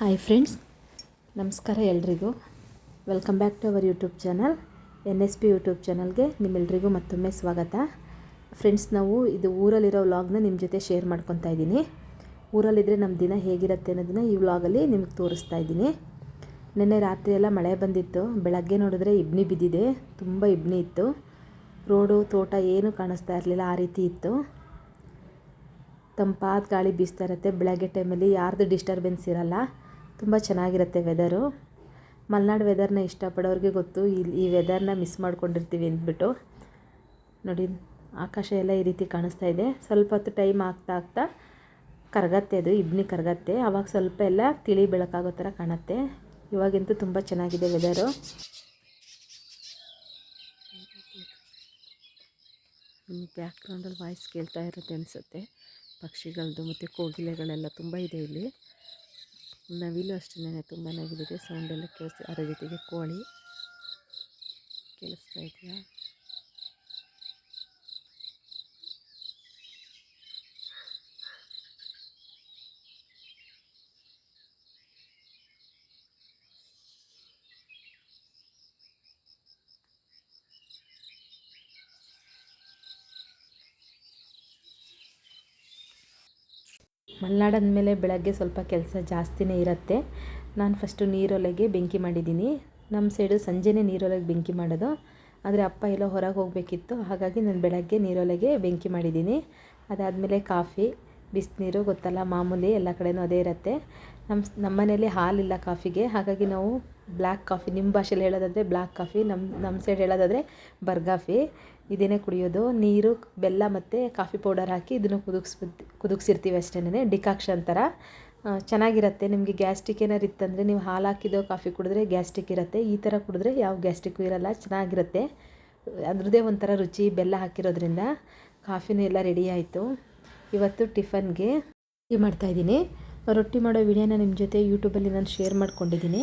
Hi friends ನಮಸ್ಕಾರ ಎಲ್ರಿಗೂ. Welcome back to our YouTube channel N S P YouTube ಚಾನಲ್ಗೆ ನಿಮ್ಮೆಲ್ರಿಗೂ ಮತ್ತೊಮ್ಮೆ ಸ್ವಾಗತ. ಫ್ರೆಂಡ್ಸ್ ನಾವು ಇದು ಊರಲ್ಲಿರೋ ವ್ಲಾಗ್ನ ನಿಮ್ಮ ಜೊತೆ ಶೇರ್ ಮಾಡ್ಕೊತಾ ಇದ್ದೀನಿ. ಊರಲ್ಲಿದ್ದರೆ ನಮ್ಮ ದಿನ ಹೇಗಿರುತ್ತೆ ಅನ್ನೋದನ್ನ ಈ ವ್ಲಾಗಲ್ಲಿ ನಿಮಗೆ ತೋರಿಸ್ತಾ ಇದ್ದೀನಿ. ನಿನ್ನೆ ರಾತ್ರಿ ಎಲ್ಲ ಮಳೆ ಬಂದಿತ್ತು. ಬೆಳಗ್ಗೆ ನೋಡಿದ್ರೆ ಇಬ್ನಿ ಬಿದ್ದಿದೆ. ತುಂಬ ಇಬ್ನಿ ಇತ್ತು. ರೋಡು, ತೋಟ ಏನೂ ಕಾಣಿಸ್ತಾ ಇರಲಿಲ್ಲ, ಆ ರೀತಿ ಇತ್ತು. ತಂಪಾದ ಗಾಳಿ ಬೀಸ್ತಾ ಇರುತ್ತೆ. ಬೆಳಗ್ಗೆ ಟೈಮಲ್ಲಿ ಯಾರ್ದು ಡಿಸ್ಟರ್ಬೆನ್ಸ್ ಇರಲ್ಲ. ತುಂಬ ಚೆನ್ನಾಗಿರುತ್ತೆ ವೆದರು ಮಲೆನಾಡು ವೆದರ್ನ ಇಷ್ಟಪಡೋರಿಗೆ ಗೊತ್ತು. ಇಲ್ಲಿ ಈ ವೆದರ್ನ ಮಿಸ್ ಮಾಡ್ಕೊಂಡಿರ್ತೀವಿ ಅಂದ್ಬಿಟ್ಟು. ನೋಡಿ, ಆಕಾಶ ಎಲ್ಲ ಈ ರೀತಿ ಕಾಣಿಸ್ತಾ ಇದೆ. ಸ್ವಲ್ಪ ಹೊತ್ತು ಟೈಮ್ ಆಗ್ತಾ ಆಗ್ತಾ ಕರಗತ್ತೆ ಅದು, ಇಬ್ನಿ ಕರಗತ್ತೆ. ಆವಾಗ ಸ್ವಲ್ಪ ಎಲ್ಲ ತಿಳಿ ಬೆಳಕಾಗೋ ಥರ ಕಾಣುತ್ತೆ. ಇವಾಗಂತೂ ತುಂಬ ಚೆನ್ನಾಗಿದೆ ವೆದರು ಬ್ಯಾಕ್ಗ್ರೌಂಡಲ್ಲಿ ವಾಯ್ಸ್ ಕೇಳ್ತಾ ಇರುತ್ತೆ ಅನಿಸುತ್ತೆ. ಪಕ್ಷಿಗಳದ್ದು ಮತ್ತು ಕೋಗಿಲೆಗಳೆಲ್ಲ ತುಂಬ ಇದೆ ಇಲ್ಲಿ. ನವಿಲು ಅಷ್ಟೇ ತುಂಬ ನವಿಲಿದೆ. ಸೌಂಡೆಲ್ಲ ಕೇಳಿಸ್ತಾ ಅದರ ಜೊತೆಗೆ ಕೋಳಿ. ಕೇಳಿಸ್ತಾ ಇದೆಯಾ? ಮಲೆನಾಡು ಅಂದಮೇಲೆ ಬೆಳಗ್ಗೆ ಸ್ವಲ್ಪ ಕೆಲಸ ಜಾಸ್ತಿನೇ ಇರುತ್ತೆ. ನಾನು ಫಸ್ಟು ನೀರೊಲೆಗೆ ಬೆಂಕಿ ಮಾಡಿದ್ದೀನಿ. ನಮ್ಮ ಸೈಡು ಸಂಜೆನೇ ನೀರೊಲೆಗೆ ಬೆಂಕಿ ಮಾಡೋದು. ಆದರೆ ಅಪ್ಪ ಎಲ್ಲೋ ಹೊರಗೆ ಹೋಗಬೇಕಿತ್ತು. ಹಾಗಾಗಿ ನಾನು ಬೆಳಗ್ಗೆ ನೀರೊಲೆಗೆ ಬೆಂಕಿ ಮಾಡಿದ್ದೀನಿ. ಅದಾದಮೇಲೆ ಕಾಫಿ, ಬಿಸಿನೀರು ಗೊತ್ತಲ್ಲ, ಮಾಮೂಲಿ ಎಲ್ಲ ಕಡೆಯೂ ಅದೇ ಇರುತ್ತೆ. ನಮ್ಮ ನಮ್ಮ ಮನೇಲಿ ಹಾಲಿಲ್ಲ ಕಾಫಿಗೆ. ಹಾಗಾಗಿ ನಾವು ಬ್ಲ್ಯಾಕ್ ಕಾಫಿ ನಿಮ್ಮ ಭಾಷೆಯಲ್ಲಿ ಹೇಳೋದಾದರೆ ಬ್ಲ್ಯಾಕ್ ಕಾಫಿ ನಮ್ಮ ನಮ್ಮ ಸೈಡ್ ಹೇಳೋದಾದರೆ ಬರ್ಗಾಫಿ ಇದನ್ನೇ ಕುಡಿಯೋದು. ನೀರು, ಬೆಲ್ಲ ಮತ್ತು ಕಾಫಿ ಪೌಡರ್ ಹಾಕಿ ಇದನ್ನು ಕುದಿಸ್ಬಿಟ್ಟು ಕುದಿಸಿರ್ತೀವಿ ಅಷ್ಟೇನೆ ಡಿಕಾಕ್ಷನ್ ಥರ ಚೆನ್ನಾಗಿರುತ್ತೆ. ನಿಮಗೆ ಗ್ಯಾಸ್ಟ್ರಿಕ್ ಏನಾರು ಇತ್ತಂದರೆ ನೀವು ಹಾಲು ಹಾಕಿದೋ ಕಾಫಿ ಕುಡಿದ್ರೆ ಗ್ಯಾಸ್ಟ್ರಿಕ್ ಇರುತ್ತೆ. ಈ ಥರ ಕುಡಿದ್ರೆ ಯಾವ ಗ್ಯಾಸ್ಟ್ರಿಕ್ ಇರಲ್ಲ. ಚೆನ್ನಾಗಿರುತ್ತೆ. ಅದ್ರದ್ದೇ ಒಂಥರ ರುಚಿ, ಬೆಲ್ಲ ಹಾಕಿರೋದ್ರಿಂದ ಕಾಫಿನೂ ಎಲ್ಲ ರೆಡಿ ಆಯಿತು. ಇವತ್ತು ಟಿಫನ್ಗೆ ಮಾಡ್ತಾಯಿದ್ದೀನಿ ರೊಟ್ಟಿ ಮಾಡೋ ವಿಡಿಯೋನ ನಿಮ್ಮ ಜೊತೆ ಯೂಟ್ಯೂಬಲ್ಲಿ ನಾನು ಶೇರ್ ಮಾಡ್ಕೊಂಡಿದ್ದೀನಿ.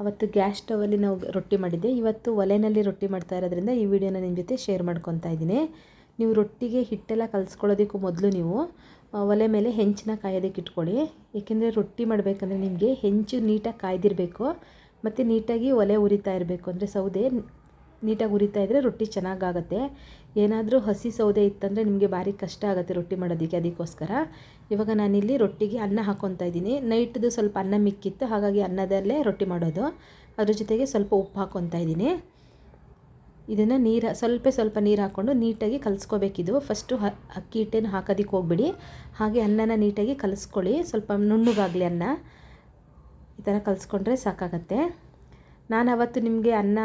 ಅವತ್ತು ಗ್ಯಾಸ್ ಸ್ಟವಲ್ಲಿ ನಾವು ರೊಟ್ಟಿ ಮಾಡಿದ್ದೆ. ಇವತ್ತು ಒಲೆಯಲ್ಲಿ ರೊಟ್ಟಿ ಮಾಡ್ತಾ ಇರೋದ್ರಿಂದ ಈ ವಿಡಿಯೋನ ನಿಮ್ಮ ಜೊತೆ ಶೇರ್ ಮಾಡ್ಕೊತಾ ಇದ್ದೀನಿ. ನೀವು ರೊಟ್ಟಿಗೆ ಹಿಟ್ಟೆಲ್ಲ ಕಲಿಸ್ಕೊಳ್ಳೋದಕ್ಕೂ ಮೊದಲು ನೀವು ಒಲೆ ಮೇಲೆ ಹೆಂಚನ್ನ ಕಾಯೋದಕ್ಕೆ ಇಟ್ಕೊಳ್ಳಿ. ಏಕೆಂದರೆ ರೊಟ್ಟಿ ಮಾಡಬೇಕಂದ್ರೆ ನಿಮಗೆ ಹೆಂಚು ನೀಟಾಗಿ ಕಾಯ್ದಿರಬೇಕು. ಮತ್ತು ನೀಟಾಗಿ ಒಲೆ ಉರಿತಾ ಇರಬೇಕು. ಅಂದರೆ ಸೌದೆ ನೀಟಾಗಿ ಉರಿತಾ ಇದ್ದರೆ ರೊಟ್ಟಿ ಚೆನ್ನಾಗಾಗತ್ತೆ. ಏನಾದರೂ ಹಸಿ ಸೌದೆ ಇತ್ತಂದರೆ ನಿಮಗೆ ಭಾರಿ ಕಷ್ಟ ಆಗುತ್ತೆ ರೊಟ್ಟಿ ಮಾಡೋದಕ್ಕೆ ಅದಕ್ಕೋಸ್ಕರ. ಇವಾಗ ನಾನಿಲ್ಲಿ ರೊಟ್ಟಿಗೆ ಅನ್ನ ಹಾಕ್ಕೊತಾ ಇದ್ದೀನಿ. ನೈಟ್ದು ಸ್ವಲ್ಪ ಅನ್ನ ಮಿಕ್ಕಿತ್ತು, ಹಾಗಾಗಿ ಅನ್ನದಲ್ಲೇ ರೊಟ್ಟಿ ಮಾಡೋದು. ಅದ್ರ ಜೊತೆಗೆ ಸ್ವಲ್ಪ ಉಪ್ಪು ಹಾಕ್ಕೊತಾ ಇದ್ದೀನಿ. ಇದನ್ನು ನೀರು, ಸ್ವಲ್ಪ ಸ್ವಲ್ಪ ನೀರು ಹಾಕ್ಕೊಂಡು ನೀಟಾಗಿ ಕಲಿಸ್ಕೋಬೇಕಿದು. ಫಸ್ಟು ಹ, ಅಕ್ಕಿ ಹಿಟ್ಟೇನು ಹಾಕೋದಕ್ಕೆ ಹೋಗ್ಬಿಡಿ. ಹಾಗೆ ಅನ್ನನ ನೀಟಾಗಿ ಕಲಿಸ್ಕೊಳ್ಳಿ. ಸ್ವಲ್ಪ ನುಣ್ಣಗಾಗಲಿ ಅನ್ನ. ಈ ಥರ ಕಲಿಸ್ಕೊಂಡ್ರೆ ಸಾಕಾಗತ್ತೆ. ನಾನು ಅವತ್ತು ನಿಮಗೆ ಅನ್ನ,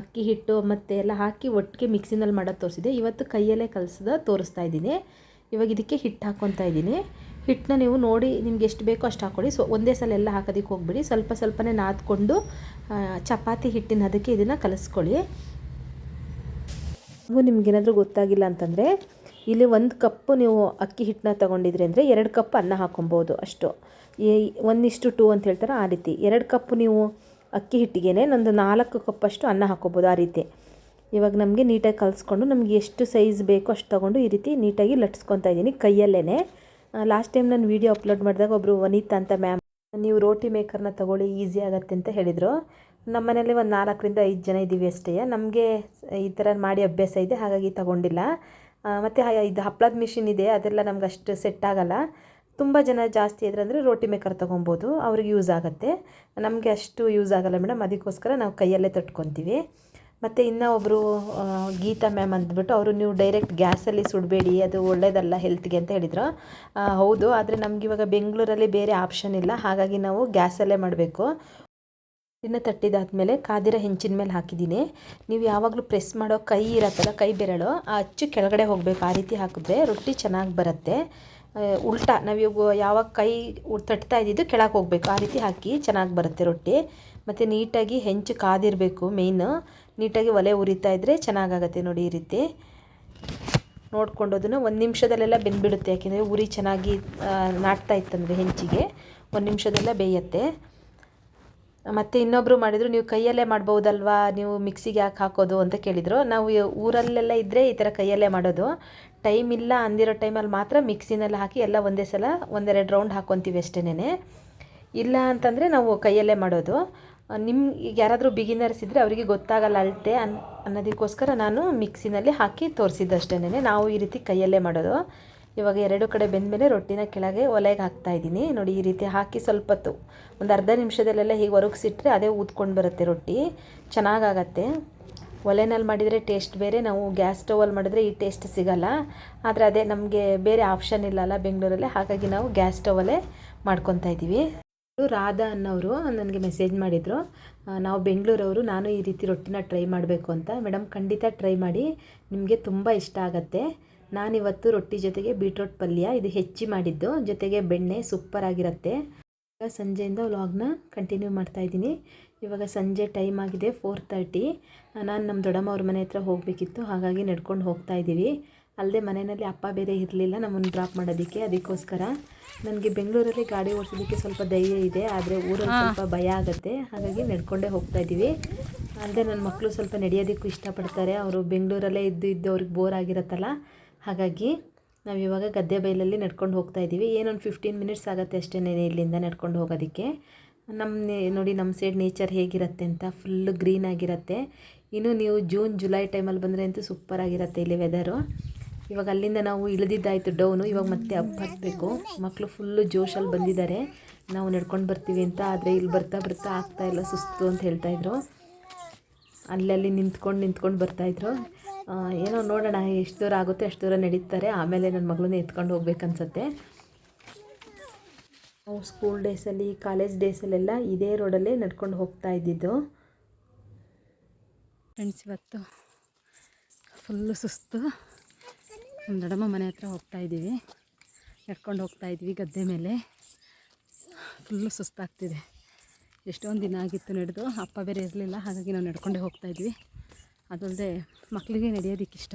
ಅಕ್ಕಿ ಹಿಟ್ಟು ಮತ್ತು ಎಲ್ಲ ಹಾಕಿ ಒಟ್ಟಿಗೆ ಮಿಕ್ಸಿನಲ್ಲಿ ಮಾಡೋದು ತೋರಿಸಿದೆ ಇವತ್ತು ಕೈಯಲ್ಲೇ ಕಲಸದ ತೋರಿಸ್ತಾ ಇದ್ದೀನಿ. ಇವಾಗ ಇದಕ್ಕೆ ಹಿಟ್ಟು ಹಾಕ್ಕೊತಾ ಇದ್ದೀನಿ. ಹಿಟ್ಟನ್ನ ನೀವು ನೋಡಿ ನಿಮ್ಗೆ ಎಷ್ಟು ಬೇಕೋ ಅಷ್ಟು ಹಾಕ್ಕೊಳ್ಳಿ ಸೊ, ಒಂದೇ ಸಲ ಎಲ್ಲ ಹಾಕೋದಕ್ಕೆ ಹೋಗ್ಬಿಡಿ. ಸ್ವಲ್ಪ ಸ್ವಲ್ಪನೇ ನಾದ್ಕೊಂಡು ಚಪಾತಿ ಹಿಟ್ಟಿನ ಅದಕ್ಕೆ ಇದನ್ನು ಕಲಿಸ್ಕೊಳ್ಳಿ. ನಿಮ್ಗೇನಾದರೂ ಗೊತ್ತಾಗಿಲ್ಲ ಅಂತಂದರೆ, ಇಲ್ಲಿ ಒಂದು ಕಪ್ಪು ನೀವು ಅಕ್ಕಿ ಹಿಟ್ಟನ್ನ ತೊಗೊಂಡಿದ್ರಿ ಅಂದರೆ ಎರಡು ಕಪ್ ಅನ್ನ ಹಾಕೊಬೋದು ಅಷ್ಟು. ಒಂದಿಷ್ಟು ಟೂ ಅಂತ ಹೇಳ್ತಾರೆ ಆ ರೀತಿ. ಎರಡು ಕಪ್ ನೀವು ಅಕ್ಕಿ ಹಿಟ್ಟಿಗೆ ಒಂದು ನಾಲ್ಕು ಕಪ್ಪಷ್ಟು ಅನ್ನ ಹಾಕೋಬೋದು ಆ ರೀತಿ. ಇವಾಗ ನಮಗೆ ನೀಟಾಗಿ ಕಲಿಸ್ಕೊಂಡು ನಮಗೆ ಎಷ್ಟು ಸೈಜ್ ಬೇಕೋ ಅಷ್ಟು ತೊಗೊಂಡು ಈ ರೀತಿ ನೀಟಾಗಿ ಲಟ್ಸ್ಕೊತಾ ಇದ್ದೀನಿ ಕೈಯಲ್ಲೇ ಲಾಸ್ಟ್ ಟೈಮ್ ನಾನು ವೀಡಿಯೋ ಅಪ್ಲೋಡ್ ಮಾಡಿದಾಗ ಒಬ್ಬರು ವನಿತಾ ಅಂತ ಮ್ಯಾಮ್ ನೀವು ರೋಟಿ ಮೇಕರ್ನ ತೊಗೊಳ್ಳಿ ಈಸಿ ಆಗುತ್ತೆ ಅಂತ ಹೇಳಿದರು. ನಮ್ಮ ಮನೇಲಿ ಒಂದು ನಾಲ್ಕರಿಂದ ಐದು ಜನ ಇದ್ದೀವಿ ಅಷ್ಟೇ. ನಮಗೆ ಈ ಥರ ಮಾಡಿ ಅಭ್ಯಾಸ ಇದೆ, ಹಾಗಾಗಿ ತಗೊಂಡಿಲ್ಲ. ಮತ್ತು ಇದು ಹಪ್ಪಳದ ಮಿಷಿನ್ ಇದೆ, ಅದೆಲ್ಲ ನಮ್ಗೆ ಅಷ್ಟು ಸೆಟ್ ಆಗೋಲ್ಲ. ತುಂಬ ಜನ ಜಾಸ್ತಿ ಇದ್ರೆ ಅಂದರೆ ರೋಟಿ ಮೇಕರ್ ತೊಗೊಬೋದು, ಅವ್ರಿಗೆ ಯೂಸ್ ಆಗುತ್ತೆ. ನಮಗೆ ಅಷ್ಟು ಯೂಸ್ ಆಗೋಲ್ಲ ಮೇಡಮ್ ಅದಕ್ಕೋಸ್ಕರ ನಾವು ಕೈಯಲ್ಲೇ ತಟ್ಕೊತೀವಿ. ಮತ್ತು ಇನ್ನೂ ಒಬ್ಬರು ಗೀತಾ ಮ್ಯಾಮ್ ಅಂದ್ಬಿಟ್ಟು ಅವರು ನೀವು ಡೈರೆಕ್ಟ್ ಗ್ಯಾಸಲ್ಲಿ ಸುಡಬೇಡಿ, ಅದು ಒಳ್ಳೆಯದಲ್ಲ ಹೆಲ್ತ್ಗೆ ಅಂತ ಹೇಳಿದರು. ಹೌದು, ಆದರೆ ನಮ್ಗೆ ಇವಾಗ ಬೆಂಗಳೂರಲ್ಲಿ ಬೇರೆ ಆಪ್ಷನ್ ಇಲ್ಲ, ಹಾಗಾಗಿ ನಾವು ಗ್ಯಾಸಲ್ಲೇ ಮಾಡಬೇಕು. ಇನ್ನು ತಟ್ಟಿದಾದ್ಮೇಲೆ ಕಾದಿರ ಹೆಂಚಿನ ಮೇಲೆ ಹಾಕಿದ್ದೀನಿ. ನೀವು ಯಾವಾಗಲೂ ಪ್ರೆಸ್ ಮಾಡೋ ಕೈ ಇರತ್ತಲ್ಲ, ಕೈ ಬೆರಳು, ಆ ಅಚ್ಚು ಕೆಳಗಡೆ ಹೋಗಬೇಕು, ಆ ರೀತಿ ಹಾಕಿದ್ರೆ ರೊಟ್ಟಿ ಚೆನ್ನಾಗಿ ಬರುತ್ತೆ. ಉಲ್ಟಾ, ನಾವು ಇವಾಗ ಯಾವಾಗ ಕೈ ತಟ್ತಾ ಇದ್ದಿದ್ದು ಕೆಳಗೆ ಹೋಗಬೇಕು. ಆ ರೀತಿ ಹಾಕಿ ಚೆನ್ನಾಗಿ ಬರುತ್ತೆ ರೊಟ್ಟಿ. ಮತ್ತು ನೀಟಾಗಿ ಹೆಂಚು ಕಾದಿರಬೇಕು ಮೇಯ್ನ್ ನೀಟಾಗಿ ಒಲೆ ಉರಿತಾ ಇದ್ದರೆ ಚೆನ್ನಾಗಾಗತ್ತೆ ನೋಡಿ ಈ ರೀತಿ. ನೋಡ್ಕೊಂಡು ಅದನ್ನು ಒಂದು ನಿಮಿಷದಲ್ಲೆಲ್ಲ ಬೆಂದ್ಬಿಡುತ್ತೆ. ಯಾಕೆಂದರೆ ಉರಿ ಚೆನ್ನಾಗಿ ನಾಟ್ತಾ ಇತ್ತಂದರೆ ಹೆಂಚಿಗೆ. ಒಂದು ನಿಮಿಷದಲ್ಲೇ ಬೇಯುತ್ತೆ. ಮತ್ತು ಇನ್ನೊಬ್ಬರು ಮಾಡಿದರು, ನೀವು ಕೈಯಲ್ಲೇ ಮಾಡ್ಬೋದಲ್ವಾ ನೀವು ಮಿಕ್ಸಿಗೆ ಯಾಕೆ ಹಾಕೋದು ಅಂತ ಕೇಳಿದರು. ನಾವು ಊರಲ್ಲೆಲ್ಲ ಇದ್ದರೆ ಈ ಥರ ಕೈಯಲ್ಲೇ ಮಾಡೋದು. ಟೈಮ್ ಇಲ್ಲ ಅಂದಿರೋ ಟೈಮಲ್ಲಿ ಮಾತ್ರ ಮಿಕ್ಸಿನಲ್ಲಿ ಹಾಕಿ ಎಲ್ಲ ಒಂದೇ ಸಲ ಒಂದೆರಡು ರೌಂಡ್ ಹಾಕ್ಕೊತೀವಿ ಅಷ್ಟೇನೆ ಇಲ್ಲ ಅಂತಂದರೆ ನಾವು ಕೈಯಲ್ಲೇ ಮಾಡೋದು. ನಿಮ್ಮ ಯಾರಾದರೂ ಬಿಗಿನರ್ಸ್ ಇದ್ದರೆ ಅವರಿಗೆ ಗೊತ್ತಾಗಲ್ಲ ಅಳತೆ ಅನ್, ಅನ್ನೋದಕ್ಕೋಸ್ಕರ ನಾನು ಮಿಕ್ಸಿನಲ್ಲಿ ಹಾಕಿ ತೋರಿಸಿದ್ದಷ್ಟೇನೆ ನಾವು ಈ ರೀತಿ ಕೈಯಲ್ಲೇ ಮಾಡೋದು. ಇವಾಗ ಎರಡು ಕಡೆ ಬೆಂದಮೇಲೆ ರೊಟ್ಟಿನ ಕೆಳಗೆ ಒಲೆಗೆ ಹಾಕ್ತಾ ಇದ್ದೀನಿ. ನೋಡಿ, ಈ ರೀತಿ ಹಾಕಿ ಸ್ವಲ್ಪ ಹೊತ್ತು. ಒಂದು ಅರ್ಧ ನಿಮಿಷದಲ್ಲೆಲ್ಲ ಹೀಗೆ ಒರಗಿಸಿಟ್ರೆ ಅದೇ ಊದ್ಕೊಂಡು ಬರುತ್ತೆ ರೊಟ್ಟಿ. ಚೆನ್ನಾಗಾಗತ್ತೆ. ಒಲೆನಲ್ಲಿ ಮಾಡಿದರೆ ಟೇಸ್ಟ್ ಬೇರೆ, ನಾವು ಗ್ಯಾಸ್ ಸ್ಟವಲ್ಲಿ ಮಾಡಿದ್ರೆ ಈ ಟೇಸ್ಟ್ ಸಿಗಲ್ಲ. ಆದರೆ ಅದೇ ನಮಗೆ ಬೇರೆ ಆಪ್ಷನ್ ಇಲ್ಲಲ್ಲ ಬೆಂಗಳೂರಲ್ಲಿ. ಹಾಗಾಗಿ ನಾವು ಗ್ಯಾಸ್ ಸ್ಟವಲ್ಲೇ ಮಾಡ್ಕೊತಾ ಇದ್ದೀವಿ. ರಾಧಾ ಅನ್ನೋರು ನನಗೆ ಮೆಸೇಜ್ ಮಾಡಿದರು. ನಾವು ಬೆಂಗಳೂರವರು, ನಾನು ಈ ರೀತಿ ರೊಟ್ಟಿನ ಟ್ರೈ ಮಾಡಬೇಕು ಅಂತ. ಮೇಡಮ್, ಖಂಡಿತ ಟ್ರೈ ಮಾಡಿ. ನಿಮಗೆ ತುಂಬ ಇಷ್ಟ ಆಗುತ್ತೆ. ನಾನಿವತ್ತು ರೊಟ್ಟಿ ಜೊತೆಗೆ ಬೀಟ್ರೋಟ್ ಪಲ್ಯ ಇದು ಹೆಚ್ಚಿ ಮಾಡಿದ್ದು. ಜೊತೆಗೆ ಬೆಣ್ಣೆ ಸೂಪರ್ ಆಗಿರುತ್ತೆ. ಇವಾಗ ಸಂಜೆಯಿಂದ ವ್ಲಾಗ್ನ ಕಂಟಿನ್ಯೂ ಮಾಡ್ತಾ ಇದ್ದೀನಿ. ಇವಾಗ ಸಂಜೆ ಟೈಮ್ ಆಗಿದೆ ಫೋರ್ ತರ್ಟಿ ನಾನು ನಮ್ಮ ದೊಡ್ಡಮ್ಮ ಅವ್ರ ಮನೆ ಹತ್ರ ಹೋಗಬೇಕಿತ್ತು. ಹಾಗಾಗಿ ನಡ್ಕೊಂಡು ಹೋಗ್ತಾ ಇದ್ದೀವಿ ಅಲ್ಲದೆ ಮನೆಯಲ್ಲಿ ಅಪ್ಪ ಬೇರೆ ಇರಲಿಲ್ಲ ನಮ್ಮನ್ನು ಡ್ರಾಪ್ ಮಾಡೋದಕ್ಕೆ. ಅದಕ್ಕೋಸ್ಕರ ನನಗೆ ಬೆಂಗಳೂರಲ್ಲಿ ಗಾಡಿ ಓಡಿಸೋದಕ್ಕೆ ಸ್ವಲ್ಪ ಧೈರ್ಯ ಇದೆ. ಆದರೆ ಊರಲ್ಲಿ ಸ್ವಲ್ಪ ಭಯ ಆಗುತ್ತೆ. ಹಾಗಾಗಿ ನಡ್ಕೊಂಡೇ ಹೋಗ್ತಾ ಇದ್ದೀವಿ ಅಲ್ಲದೆ ನನ್ನ ಮಕ್ಕಳು ಸ್ವಲ್ಪ ನಡೆಯೋದಕ್ಕೂ ಇಷ್ಟಪಡ್ತಾರೆ. ಅವರು ಬೆಂಗಳೂರಲ್ಲೇ ಇದ್ದು ಇದ್ದು ಅವ್ರಿಗೆ ಬೋರ್ ಆಗಿರುತ್ತಲ್ಲ. ಹಾಗಾಗಿ ನಾವು ಇವಾಗ ಗದ್ದೆ ಬೈಲಲ್ಲಿ ನಡ್ಕೊಂಡು ಹೋಗ್ತಾ ಇದ್ದೀವಿ ಏನೊಂದು ಫಿಫ್ಟೀನ್ ಮಿನಿಟ್ಸ್ ಆಗುತ್ತೆ ಅಷ್ಟೇ ಇಲ್ಲಿಂದ ನಡ್ಕೊಂಡು ಹೋಗೋದಕ್ಕೆ. ನಮ್ಮ ನೋಡಿ ನಮ್ಮ ಸೈಡ್ ನೇಚರ್ ಹೇಗಿರುತ್ತೆ ಅಂತ ಫುಲ್ಲು ಗ್ರೀನ್ ಆಗಿರುತ್ತೆ. ಇನ್ನು ನೀವು ಜೂನ್ ಜುಲೈ ಟೈಮಲ್ಲಿ ಬಂದರೆ ಅಂತೂ ಸೂಪರ್ ಆಗಿರುತ್ತೆ ಇಲ್ಲಿ ವೆದರು ಇವಾಗ ಅಲ್ಲಿಂದ ನಾವು ಇಳಿದಿದ್ದಾಯಿತು ಡೌನು ಇವಾಗ ಮತ್ತೆ ಅಪ್ ಹತ್ತಬೇಕು ಮಕ್ಕಳು ಫುಲ್ಲು ಜೋಶಲ್ಲಿ ಬಂದಿದ್ದಾರೆ. ನಾವು ನಡ್ಕೊಂಡು ಬರ್ತೀವಿ ಅಂತ, ಆದರೆ ಇಲ್ಲಿ ಬರ್ತಾ ಬರ್ತಾ ಆಗ್ತಾ ಇಲ್ಲ, ಸುಸ್ತು ಅಂತ ಹೇಳ್ತಾಯಿದ್ರು ಅಲ್ಲಲ್ಲಿ ನಿಂತ್ಕೊಂಡು ನಿಂತ್ಕೊಂಡು ಬರ್ತಾಯಿದ್ರು ಏನೋ ನೋಡೋಣ, ಎಷ್ಟು ದೂರ ಆಗುತ್ತೆ, ಅಷ್ಟು ದೂರ ನಡೀತಾರೆ. ಆಮೇಲೆ ನನ್ನ ಮಗಳನ್ನ ಎತ್ಕೊಂಡು ಹೋಗ್ಬೇಕನ್ಸತ್ತೆ. ನಾವು ಸ್ಕೂಲ್ ಡೇಸಲ್ಲಿ ಕಾಲೇಜ್ ಡೇಸಲ್ಲೆಲ್ಲ ಇದೇ ರೋಡಲ್ಲೇ ನಡ್ಕೊಂಡು ಹೋಗ್ತಾ ಇದ್ದಿದ್ದು. ಫ್ರೆಂಡ್ಸ್ ಇವತ್ತು ಫುಲ್ಲು ಸುಸ್ತು. ನಮ್ಮ ಮನೆ ಹತ್ರ ಹೋಗ್ತಾ ಇದ್ದೀವಿ. ನಡ್ಕೊಂಡು ಹೋಗ್ತಾ ಇದ್ವಿ ಗದ್ದೆ ಮೇಲೆ. ಫುಲ್ಲು ಸುಸ್ತಾಗ್ತಿದೆ. ಎಷ್ಟೊಂದು ದಿನ ಆಗಿತ್ತು ನಡೆದು. ಅಪ್ಪ ಬೇರೆ ಇರಲಿಲ್ಲ, ಹಾಗಾಗಿ ನಾವು ನಡ್ಕೊಂಡೇ ಹೋಗ್ತಾ ಇದ್ವಿ. ಅದಲ್ಲದೆ ಮಕ್ಕಳಿಗೆ ನಡೆಯೋದಕ್ಕೆ ಇಷ್ಟ.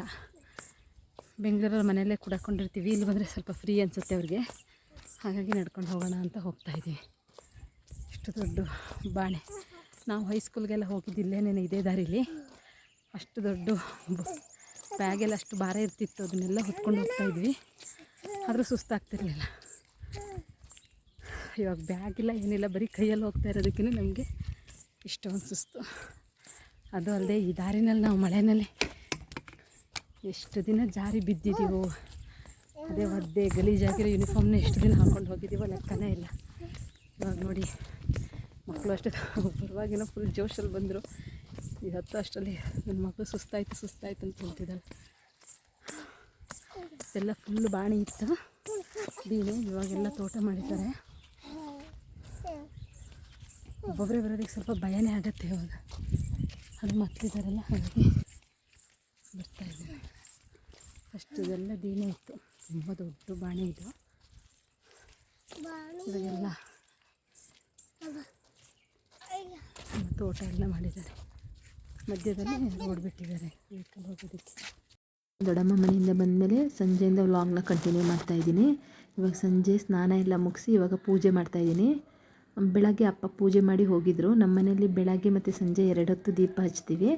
ಬೆಂಗಳೂರಲ್ಲಿ ಮನೆಯಲ್ಲೇ ಕೂಡಾಕೊಂಡಿರ್ತೀವಿ, ಇಲ್ಲಿ ಬಂದರೆ ಸ್ವಲ್ಪ ಫ್ರೀ ಅನಿಸುತ್ತೆ ಅವ್ರಿಗೆ. ಹಾಗಾಗಿ ನಡ್ಕೊಂಡು ಹೋಗೋಣ ಅಂತ ಹೋಗ್ತಾ ಇದ್ದೀವಿ. ಇಷ್ಟು ದೊಡ್ಡ ಬಾಣೆ. ನಾವು ಹೈಸ್ಕೂಲ್ಗೆಲ್ಲ ಹೋಗಿದ್ದಿಲ್ಲೇನೇನು ಇದೇ ದಾರಿಲಿ. ಅಷ್ಟು ದೊಡ್ಡ ಬ್ಯಾಗೆಲ್ಲ ಅಷ್ಟು ಭಾರ ಇರ್ತಿತ್ತು, ಅದನ್ನೆಲ್ಲ ಹೊತ್ಕೊಂಡು ಹೋಗ್ತಾ ಇದ್ವಿ. ಆದರೂ ಸುಸ್ತಾಗ್ತಿರಲಿಲ್ಲ. ಇವಾಗ ಬ್ಯಾಗಿಲ್ಲ ಏನಿಲ್ಲ, ಬರೀ ಕೈಯಲ್ಲಿ ಹೋಗ್ತಾ ಇರೋದಕ್ಕೇ ನಮಗೆ ಇಷ್ಟೊಂದು ಸುಸ್ತು. ಅದು ಅಲ್ಲದೆ ಈ ದಾರಿನಲ್ಲಿ ನಾವು ಮಳೆಯಲ್ಲಿ ಎಷ್ಟು ದಿನ ಜಾರಿ ಬಿದ್ದಿದ್ದೀವೋ, ಅದೇ ಒದ್ದೆ ಗಲೀಜಾಗಿರೋ ಯೂನಿಫಾರ್ಮ್ನ ಎಷ್ಟು ದಿನ ಹಾಕ್ಕೊಂಡು ಹೋಗಿದ್ದೀವೋ ಲೆಕ್ಕನೇ ಇಲ್ಲ. ಇವಾಗ ನೋಡಿ ಮಕ್ಕಳು ಅಷ್ಟೇ ಬರುವಾಗಿನ ಫುಲ್ ಜೋಶಲ್ಲಿ ಬಂದರು. ಈ ಹತ್ತು ಅಷ್ಟರಲ್ಲಿ ನನ್ನ ಮಕ್ಕಳು ಸುಸ್ತಾಯಿತು ಸುಸ್ತಾಯಿತು ಅಂತ ಹೇಳ್ತಿದ್ದಾಳೆ. ಎಲ್ಲ ಫುಲ್ ಬಾಣಿ ಇತ್ತು. ಬೀನು ಇವಾಗೆಲ್ಲ ತೋಟ ಮಾಡಿದ್ದಾರೆ. ಒಬ್ಬೊಬ್ಬರೇ ಬರೋದಕ್ಕೆ ಸ್ವಲ್ಪ ಭಯನೇ ಆಗುತ್ತೆ ಇವಾಗ. ಅದು ಹಾಗೆ ಬರ್ತಾ ಇದ್ದಾರೆ ಅಷ್ಟು ಇದೆಲ್ಲ ದೀನೆ ಇತ್ತು. ತುಂಬ ದೊಡ್ಡ ಬಾಣೆ ಇದು. ಇವಾಗೆಲ್ಲ ತೋಟ ಎಲ್ಲ ಮಾಡಿದ್ದಾರೆ. ಮಧ್ಯದಲ್ಲಿ ಓಡ್ಬಿಟ್ಟಿದ್ದಾರೆ. ವೆಹಿಕಲ್ ಹೋಗೋದಕ್ಕೆ? ದೊಡ್ಡಮ್ಮ ಮನೆಯಿಂದ ಬಂದಮೇಲೆ ಸಂಜೆಯಿಂದ ವ್ಲಾಗ್ನ ಕಂಟಿನ್ಯೂ ಮಾಡ್ತಾ ಇದ್ದೀನಿ. ಇವಾಗ ಸಂಜೆ ಸ್ನಾನ ಎಲ್ಲ ಮುಗಿಸಿ ಇವಾಗ ಪೂಜೆ ಮಾಡ್ತಾ ಇದ್ದೀನಿ. ಬೆಳಗ್ಗೆ ಅಪ್ಪ ಪೂಜೆ ಮಾಡಿ ಹೋಗಿದ್ರು. ನಮ್ಮ ಮನೆಯಲ್ಲಿ ಬೆಳಗ್ಗೆ ಮತ್ತು ಸಂಜೆ ಎರಡು ಹೊತ್ತು ದೀಪ ಹಚ್ತೀವಿ.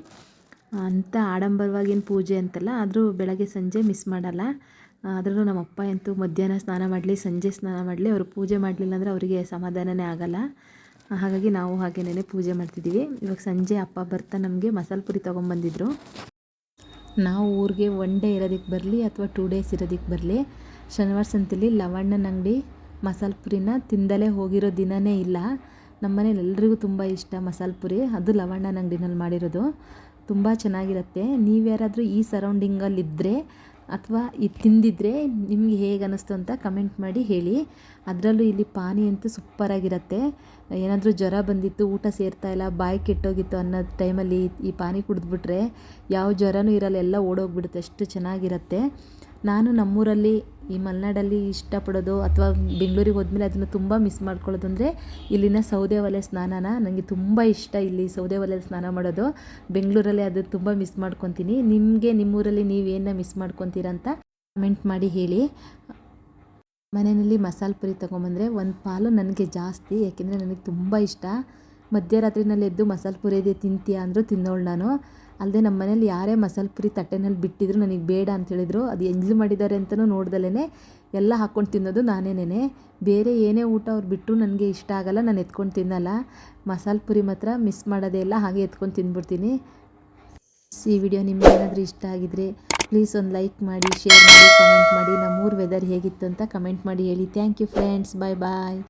ಅಂಥ ಆಡಂಬರವಾಗಿನ ಪೂಜೆ ಅಂತಲ್ಲ, ಆದರೂ ಬೆಳಗ್ಗೆ ಸಂಜೆ ಮಿಸ್ ಮಾಡಲ್ಲ. ಆದ್ರೂ ನಮ್ಮ ಅಪ್ಪ ಅಂತೂ ಮಧ್ಯಾಹ್ನ ಸ್ನಾನ ಮಾಡಲಿ, ಸಂಜೆ ಸ್ನಾನ ಮಾಡಲಿ, ಅವರು ಪೂಜೆ ಮಾಡಲಿಲ್ಲ ಅಂದರೆ ಅವರಿಗೆ ಸಮಾಧಾನನೇ ಆಗಲ್ಲ. ಹಾಗಾಗಿ ನಾವು ಹಾಗೇನೇ ಪೂಜೆ ಮಾಡ್ತಿದ್ದೀವಿ. ಇವಾಗ ಸಂಜೆ ಅಪ್ಪ ಬರ್ತಾ ನಮಗೆ ಮಸಾಲೆ ಪುರಿ ತೊಗೊಂಬಂದಿದ್ರು. ನಾವು ಊರಿಗೆ ಒನ್ ಡೇ ಇರೋದಕ್ಕೆ ಬರಲಿ ಅಥವಾ ಟೂ ಡೇಸ್ ಇರೋದಕ್ಕೆ ಬರಲಿ. ಶನಿವಾರ ಸಂತೆಲಿ ಲವಣ್ಣನ ಅಂಗಡಿ ಮಸಾಲೆ ಪುರಿನ ತಿಂದಲೇ ಹೋಗಿರೋ ದಿನವೇ ಇಲ್ಲ. ನಮ್ಮ ಮನೇಲಿ ಎಲ್ರಿಗೂ ತುಂಬ ಇಷ್ಟ ಮಸಾಲೆ ಪುರಿ. ಅದು ಲವಣ್ಣನ ಅಂಗಡಿನಲ್ಲಿ ಮಾಡಿರೋದು. ತುಂಬ ಚೆನ್ನಾಗಿರುತ್ತೆ. ನೀವು ಯಾರಾದರೂ ಈ ಸರೌಂಡಿಂಗಲ್ಲಿ ಇದ್ದರೆ ಅಥವಾ ಇದು ತಿಂದಿದ್ರೆ ನಿಮಗೆ ಹೇಗೆ ಅನ್ನಿಸ್ತು ಅಂತ ಕಮೆಂಟ್ ಮಾಡಿ ಹೇಳಿ. ಅದರಲ್ಲೂ ಇಲ್ಲಿ ಪಾನಿ ಅಂತೂ ಸೂಪರಾಗಿರುತ್ತೆ. ಏನಾದರೂ ಜ್ವರ ಬಂದಿತ್ತು, ಊಟ ಸೇರ್ತಾ ಇಲ್ಲ, ಬಾಯಿ ಕೆಟ್ಟೋಗಿತ್ತು ಅನ್ನೋ ಟೈಮಲ್ಲಿ ಈ ಪಾನಿ ಕುಡಿದ್ಬಿಟ್ರೆ ಯಾವ ಜ್ವರನೂ ಇರಲ್ಲ, ಎಲ್ಲ ಓಡೋಗ್ಬಿಡುತ್ತೆ. ಅಷ್ಟು ಚೆನ್ನಾಗಿರುತ್ತೆ. ನಾನು ನಮ್ಮೂರಲ್ಲಿ ಈ ಮಲೆನಾಡಲ್ಲಿ ಇಷ್ಟಪಡೋದು ಅಥವಾ ಬೆಂಗಳೂರಿಗೆ ಹೋದ್ಮೇಲೆ ಅದನ್ನು ತುಂಬ ಮಿಸ್ ಮಾಡ್ಕೊಳ್ಳೋದು ಅಂದರೆ ಇಲ್ಲಿನ ಸೌದೆ ಒಲೆ ಸ್ನಾನನ. ನನಗೆ ತುಂಬ ಇಷ್ಟ ಇಲ್ಲಿ ಸೌದೆ ಒಲೆ ಸ್ನಾನ ಮಾಡೋದು. ಬೆಂಗಳೂರಲ್ಲಿ ಅದು ತುಂಬ ಮಿಸ್ ಮಾಡ್ಕೊತೀನಿ. ನಿಮಗೆ, ನಿಮ್ಮೂರಲ್ಲಿ ನೀವೇನ ಮಿಸ್ ಮಾಡ್ಕೊತೀರ ಅಂತ ಕಮೆಂಟ್ ಮಾಡಿ ಹೇಳಿ. ಮನೆಯಲ್ಲಿ ಮಸಾಲೆ ಪುರಿ ತೊಗೊಂಬಂದರೆ ಒಂದು ಪಾಲು ನನಗೆ ಜಾಸ್ತಿ, ಯಾಕೆಂದರೆ ನನಗೆ ತುಂಬ ಇಷ್ಟ. ಮಧ್ಯರಾತ್ರಿನಲ್ಲಿ ಎದ್ದು ಮಸಾಲೆ ಪುರಿ ಇದೆ ತಿಂತೀಯಾ ಅಂದರೂ ತಿನ್ನೋಳು ನಾನು. ಅಲ್ಲದೆ ನಮ್ಮ ಮನೇಲಿ ಯಾರೇ ಮಸಾಲೆ ಪುರಿ ತಟ್ಟೆನಲ್ಲಿ ಬಿಟ್ಟಿದ್ರು ನನಗೆ ಬೇಡ ಅಂತ ಹೇಳಿದ್ರು. ಅದು ಎಂಜ್ಲು ಮಾಡಿದ್ದಾರೆ ಅಂತಲೂ ನೋಡ್ದಲೇ ಎಲ್ಲ ಹಾಕ್ಕೊಂಡು ತಿನ್ನೋದು ನಾನೇನೇ ಬೇರೆ ಏನೇ ಊಟ ಅವ್ರು ಬಿಟ್ಟರು ನನಗೆ ಇಷ್ಟ ಆಗಲ್ಲ, ನಾನು ಎತ್ಕೊಂಡು ತಿನ್ನಲ್ಲ. ಮಸಾಲೆ ಪುರಿ ಮಾತ್ರ ಮಿಸ್ ಮಾಡೋದೇ ಇಲ್ಲ, ಹಾಗೆ ಎತ್ಕೊಂಡು ತಿಂದ್ಬಿಡ್ತೀನಿ ಈ ವಿಡಿಯೋ ನಿಮಗೇನಾದರೂ ಇಷ್ಟ ಆಗಿದ್ರೆ ಪ್ಲೀಸ್ ಒಂದು ಲೈಕ್ ಮಾಡಿ ಶೇರ್ ಮಾಡಿ ಕಮೆಂಟ್ ಮಾಡಿ. ನಮ್ಮೂರು ವೆದರ್ ಹೇಗಿತ್ತು ಅಂತ ಕಮೆಂಟ್ ಮಾಡಿ ಹೇಳಿ. Thank you friends bye bye